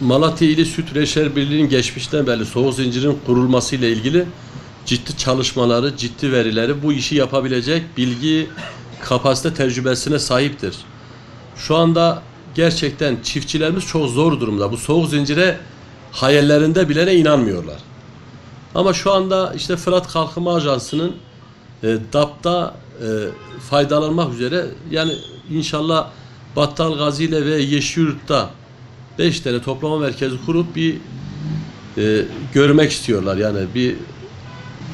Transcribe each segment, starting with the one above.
Malatya İli Süt Reçel Birliği'nin geçmişten beri soğuk zincirin kurulması ile ilgili ciddi çalışmaları, ciddi verileri bu işi yapabilecek bilgi, kapasite tecrübesine sahiptir. Şu anda gerçekten çiftçilerimiz çok zor durumda. Bu soğuk zincire hayallerinde bilene inanmıyorlar. Ama şu anda işte Fırat Kalkınma Ajansı'nın e, DAP'ta e, faydalanmak üzere yani inşallah Battal Gazi ile ve Yeşilyurt'ta 5 tane toplama merkezi kurup bir e, görmek istiyorlar. Yani bir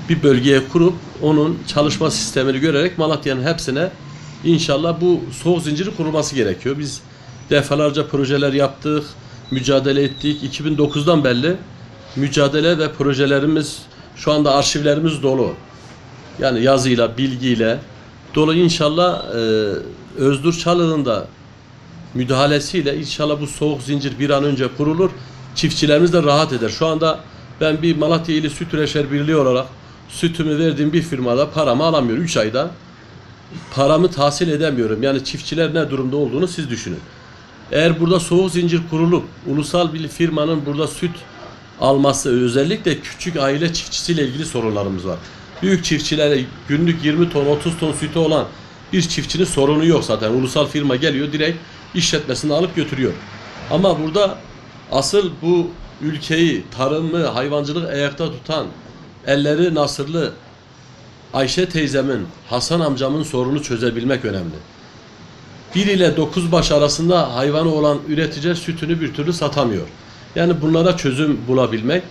bir bölgeye kurup onun çalışma sistemini görerek Malatya'nın hepsine inşallah bu soğuk zinciri kurulması gerekiyor. Biz defalarca projeler yaptık, mücadele ettik. 2009'dan belli mücadele ve projelerimiz şu anda arşivlerimiz dolu. Yani yazıyla, bilgiyle dolu inşallah e, Özdur Çalık'ın da müdahalesiyle inşallah bu soğuk zincir bir an önce kurulur. Çiftçilerimiz de rahat eder. Şu anda ben bir Malatya İli Süt Üreşer Birliği olarak sütümü verdiğim bir firmada paramı alamıyorum. 3 ayda paramı tahsil edemiyorum. Yani çiftçiler ne durumda olduğunu siz düşünün. Eğer burada soğuk zincir kurulup ulusal bir firmanın burada süt alması özellikle küçük aile çiftçisiyle ilgili sorunlarımız var. Büyük çiftçilere günlük 20 ton 30 ton sütü olan bir çiftçinin sorunu yok zaten. Ulusal firma geliyor direkt işletmesini alıp götürüyor. Ama burada asıl bu ülkeyi, tarımı, hayvancılık ayakta tutan elleri nasırlı Ayşe teyzemin, Hasan amcamın sorunu çözebilmek önemli. 1 ile 9 baş arasında hayvanı olan üretici sütünü bir türlü satamıyor. Yani bunlara çözüm bulabilmek.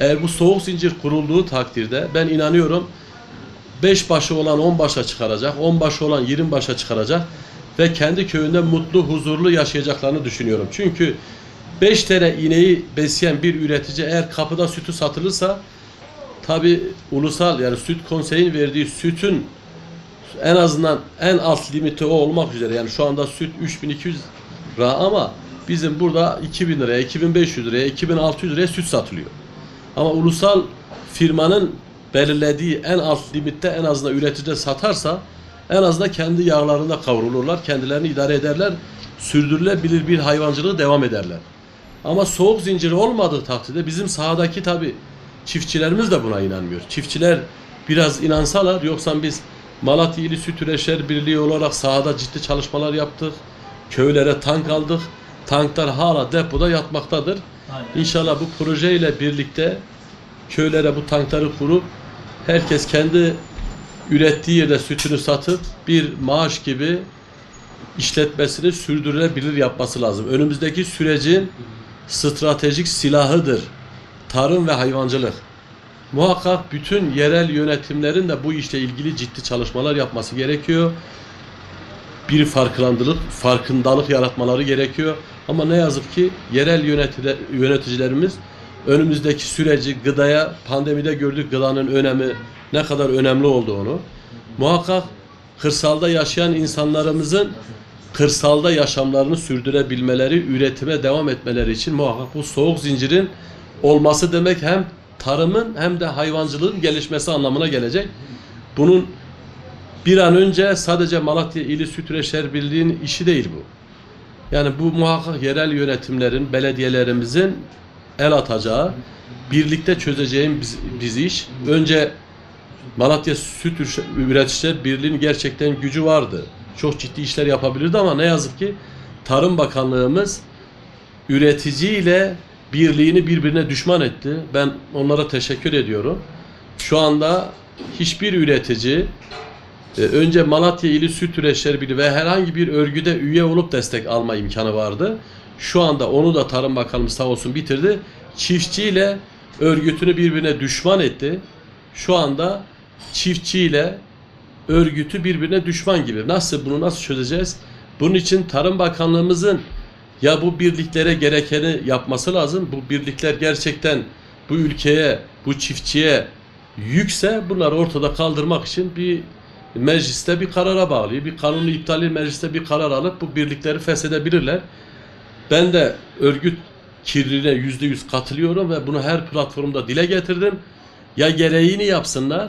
Eğer bu soğuk zincir kurulduğu takdirde ben inanıyorum 5 başı olan 10 başa çıkaracak, 10 başı olan 20 başa çıkaracak ve kendi köyünde mutlu, huzurlu yaşayacaklarını düşünüyorum. Çünkü 5 tane ineği besleyen bir üretici eğer kapıda sütü satılırsa tabi ulusal yani süt konseyin verdiği sütün en azından en alt limiti o olmak üzere yani şu anda süt 3200 lira ama bizim burada 2000 liraya, 2500 liraya, 2600 liraya süt satılıyor. Ama ulusal firmanın belirlediği en alt limitte en azından üretici satarsa en azından kendi yağlarında kavrulurlar, kendilerini idare ederler, sürdürülebilir bir hayvancılığı devam ederler. Ama soğuk zinciri olmadığı takdirde bizim sahadaki tabi çiftçilerimiz de buna inanmıyor. Çiftçiler biraz inansalar yoksa biz Malatya İli Süt Üreşer Birliği olarak sahada ciddi çalışmalar yaptık. Köylere tank aldık. Tanklar hala depoda yatmaktadır. Aynen. İnşallah bu projeyle birlikte köylere bu tankları kurup herkes kendi ürettiği yerde sütünü satıp bir maaş gibi işletmesini sürdürülebilir yapması lazım. Önümüzdeki sürecin stratejik silahıdır. Tarım ve hayvancılık. Muhakkak bütün yerel yönetimlerin de bu işle ilgili ciddi çalışmalar yapması gerekiyor. Bir farkındalık, farkındalık yaratmaları gerekiyor. Ama ne yazık ki yerel yöneticilerimiz önümüzdeki süreci gıdaya pandemide gördük gıdanın önemi ne kadar önemli olduğunu. Muhakkak kırsalda yaşayan insanlarımızın kırsalda yaşamlarını sürdürebilmeleri, üretime devam etmeleri için muhakkak bu soğuk zincirin olması demek hem tarımın hem de hayvancılığın gelişmesi anlamına gelecek. Bunun bir an önce sadece Malatya İli Süt Üreşer Birliği'nin işi değil bu. Yani bu muhakkak yerel yönetimlerin, belediyelerimizin el atacağı, birlikte çözeceğim biz, biz iş. Önce Malatya Süt Üreticiler Birliği'nin gerçekten gücü vardı. Çok ciddi işler yapabilirdi ama ne yazık ki Tarım Bakanlığımız üreticiyle birliğini birbirine düşman etti. Ben onlara teşekkür ediyorum. Şu anda hiçbir üretici e, önce Malatya İli Süt Üreticileri Birliği ve herhangi bir örgüde üye olup destek alma imkanı vardı. Şu anda onu da Tarım Bakanımız sağ olsun bitirdi. Çiftçiyle örgütünü birbirine düşman etti. Şu anda çiftçiyle örgütü birbirine düşman gibi. Nasıl bunu nasıl çözeceğiz? Bunun için Tarım Bakanlığımızın ya bu birliklere gerekeni yapması lazım. Bu birlikler gerçekten bu ülkeye, bu çiftçiye yükse bunları ortada kaldırmak için bir mecliste bir karara bağlıyor. Bir kanunu iptali mecliste bir karar alıp bu birlikleri feshedebilirler. Ben de örgüt kirliliğine yüzde yüz katılıyorum ve bunu her platformda dile getirdim. Ya gereğini yapsınlar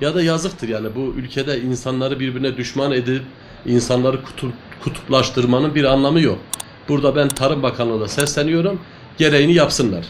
ya da yazıktır yani bu ülkede insanları birbirine düşman edip insanları kutup, kutuplaştırmanın bir anlamı yok. Burada ben Tarım Bakanlığı'na sesleniyorum. gereğini yapsınlar.